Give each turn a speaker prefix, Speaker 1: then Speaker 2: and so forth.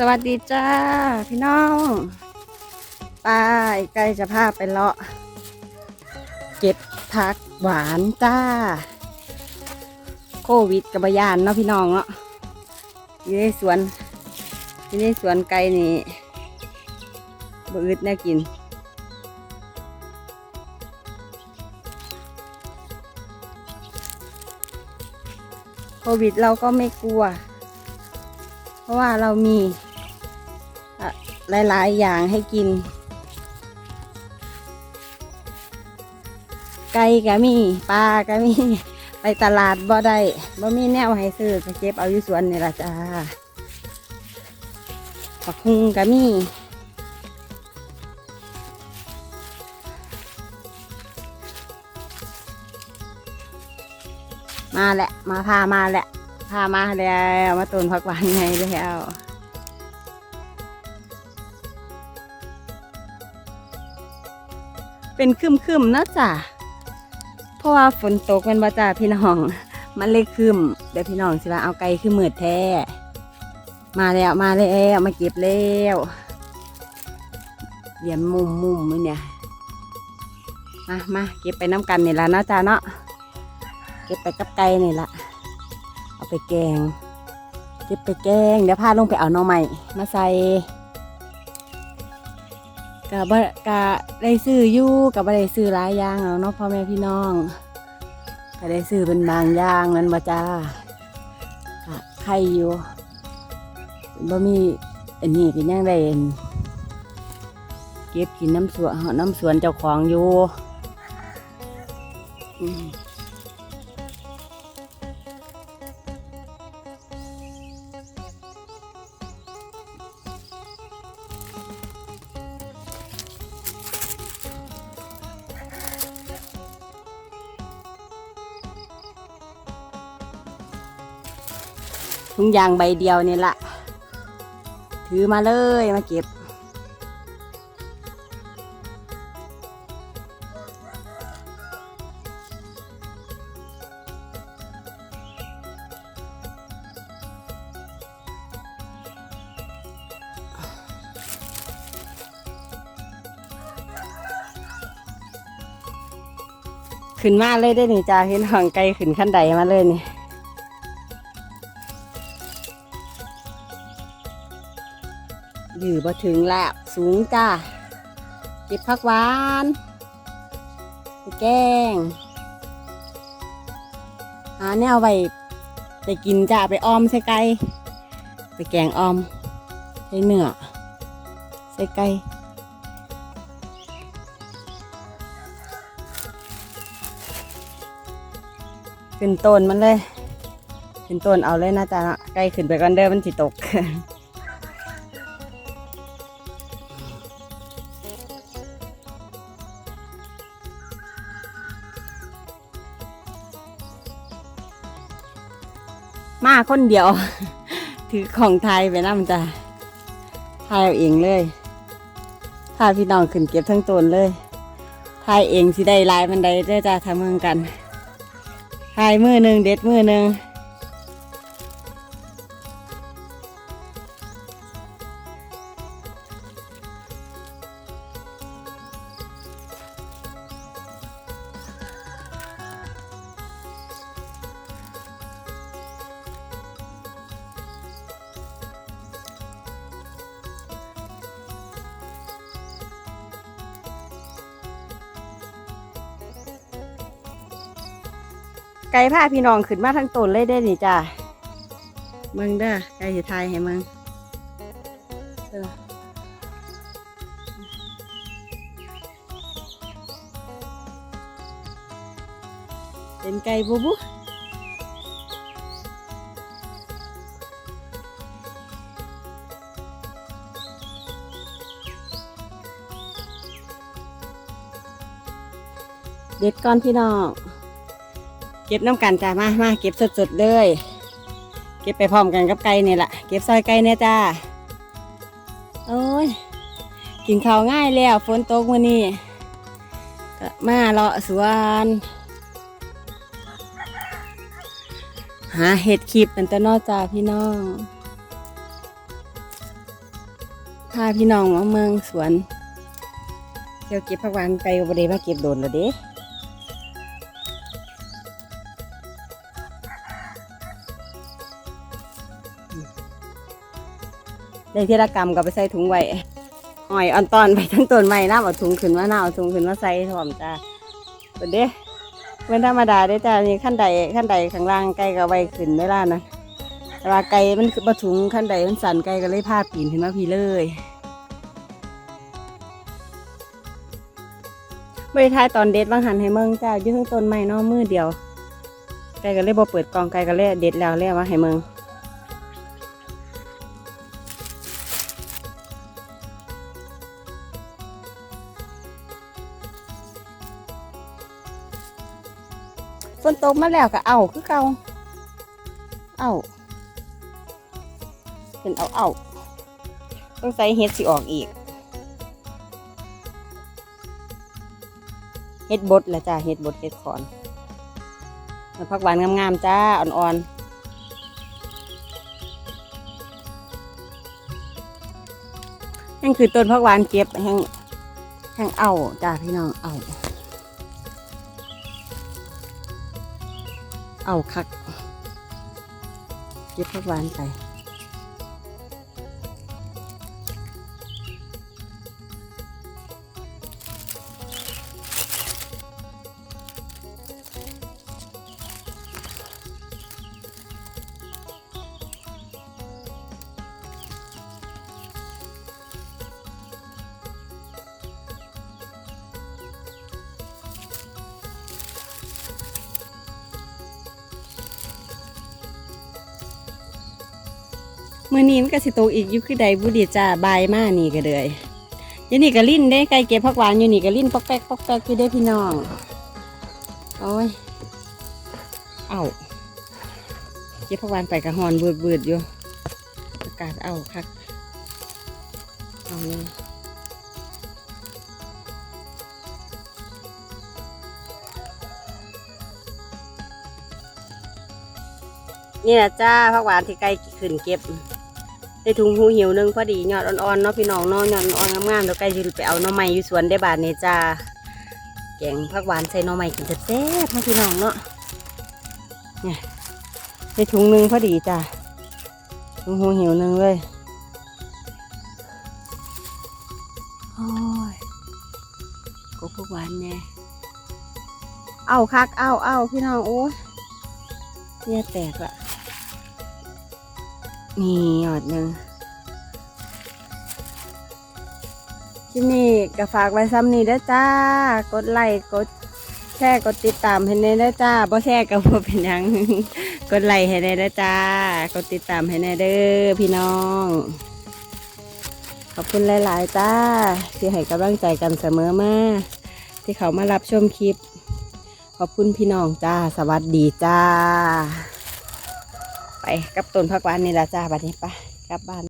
Speaker 1: สวัสดีจ้า พี่น้องไปใกล้จะพาไปเลาะ เก็บผักหวานจ้า โควิดกับบยานเนาะพี่น้องเนาะอยู่ในสวนอยู่ในสวนไก่นี่บ่อึดแน่กินโควิดเราก็ไม่กลัว เพราะว่าเรามี หลาย ๆ อย่างให้กิน ไก่ก็มีปลาก็มี ไปตลาดบ่ได้บ่มีแนวให้ซื้อก็เก็บเอาอยู่สวนนี่ล่ะจ้าปักฮุงก็มีมาแหละ มาพามาแหละ พามาแล้ว มาต้นผักหวานไงแล้ว เป็นคึมคึมนะจ้ะเพราะว่าฝนตกเป็นบ่จ้าพี่น้อง มันเลยคึมเดี๋ยวพี่น้องสิว่าเอาไก่ขึ้นมืดแท้ มาแล้วมาแล้วมาเก็บแล้วเหลี่ยมมุมมุมมือเนี่ยมามาเก็บไปน้ำกันนี่ละนะจ้าเนาะเก็บไปกับไก่นี่ละเอาไปแกง เก็บไปแกงเดี๋ยวพาลงไปเอาน่อใหม่มาใส่ กะบะกะได้ซื้ออยู่กะบ่ได้ซื้อหลายอย่างแล้วเนาะพ่อแม่พี่น้องก็ได้ซื้อเป็นบางอย่างนั่นบ่จ้ากะไข่อยู่บ่มีอันนี้เป็นยังไงเก็บกินน้ำสวนน้ำสวนเจ้าของอยู่ ถุงยางใบเดียวนี่ละถือมาเลยมาเก็บ ขึ้นมาเลยได้อนี่จ้าเห็นห่างไกลขึ้นขั้นใดมาเลยนี่ บ่ถึงแล้วสูงจ้าเก็บผักหวานไปแกงหาแนวไปไปกินจ้าไปออมใส่ไก่ไปแกงออมใส่เนื้อใส่ไก่ขึ้นต้นมันเลย ขึ้นต้นเอาเลยนะจ๊ะไก่ขึ้นไปก่อนเด้อมันสิตก มาคนเดียว ถือของไทยไปนั่นจะทายเอาเองเลยพาพี่น้องขึ้นเก็บทั้งตนเลยทายเองสิได้ลายมันได้เด้อจ้ะทำเมืองกันทายมือหนึ่งเด็ดมือหนึ่ง ไก่ผ้าพี่น้องขึ้นมาทั้งต้นเลยได้นี่จ้ะเมืองเด้อไก่สิทายให้มืองเออเป็นไก่บุบุเด็ดก่อนพี่น้อง เก็บน้ำกันจ้ามามาเก็บสดๆเลย เก็บไปพร้อมกันกับไก่เนี่ยแหละเก็บซอยไก่เนี่ยจ้าโอ้ยกินข้าวง่ายแล้วฝนตกวันนี้ก็มาเลาะสวน หาเห็ดขีบเป็นตัวนอจ้าพี่น้องพาพี่น้องมาเมืองสวนเดี๋ยวเก็บผักหวานไปบ่ได้มาเก็บโดนแล้วเด้ ได้เทระกรรมก็ไปใส่ถุงไว้หอยอ่อนตอนไปทั้งต้นไม้น้ำเอาถุงขึ้นมาหน้าเอาถุงขึ้นมาใส่ถอมจ้าเปิดเด้เป็นธรรมดาเด้จ้านี่ขั้นใดขั้นใดข้างล่างไก่ก็ไว้ขึ้นได้ล่ะนะแต่ว่าไก่มันคือประถุงขั้นใดมันสั่นไก่ก็เลยพาปีนขึ้นมาพี่เลยบริทายตอนเด็ดบางหันให้เมืองจ้ายู่ทั้งต้นไม้นอมือเดียวไก่ก็เลยบ่เปิดกองไก่ก็เลยเด็ดแล้วแล้วว่าให้เมือง นตกมาแล้วก็เอาคือเก่าเอาเป็นเอาเอาต้องใส่เฮ็ดสิออกอีก เฮ็ดบดละจ้าเฮ็ดบดเฮ็ดขอนแล้วผักหวานงามๆจ้าอ่อนๆนั่นคือต้นผักหวานเก็บแห้งแห้งเอาจ้าพี่น้องเอา เอาคัก เก็บผักหวานไป มื่อนี้มันก็สิตกอีกอยู่คือใดบุดีจ้าบายมานี่ก็เลยยู่นี่ก็ลิ้นเด้ไก่เก็บผักหวานอยู่นี่ก็ลิ้นปอกแป๊กปอกแป๊กอยู่เด้พี่น้องโอ้ยเอาเก็บผักหวานไปกระหอนเบืดเบืดอยู่อากาศเอาคักเอาเลยนี่แหละจ้าผักหวานที่ไก่ขึ้นเก็บ ได้ถุงหูหิวหนึงพอดียอดอ่อนๆเนาะพี่น้องเนาะยอดอ่อนงามๆแล้วใกล้จะไปเอาหน่อไม้อยู่สวนได้บาทนี่จ้าแกงผักหวานใส่หน่อไม้กินแซ่บๆนะพี่น้องเนาะเนี่ยได้ถุงหนึงพอดีจ้าถุงหูหิวหนึงเลยโอ้ยกบผักหวานเนี่ยเอาคักเอาเอาพี่น้องโอ้ยเนี่ยแตกละ นี่หยอดหนึ่งที่นี่ก็ฝากไว้ซ้ำนี่เด้จ้า กดไลค์กดแชร์กดติดตามให้แน่เด้จ้าบ่แชร์ก็บ่เป็นหยัง กดไลค์ให้แน่เด้จ้ากดติดตามให้แน่เด้อพี่น้อง ขอบคุณหลาย ๆ จ้า ที่ให้กำลังใจกันเสมอมาที่เขามารับชมคลิป ขอบคุณพี่น้องจ้า สวัสดีจ้า กับต้นผักหวานนี่ละจ้าบัดนี้ไปกลับบ้าน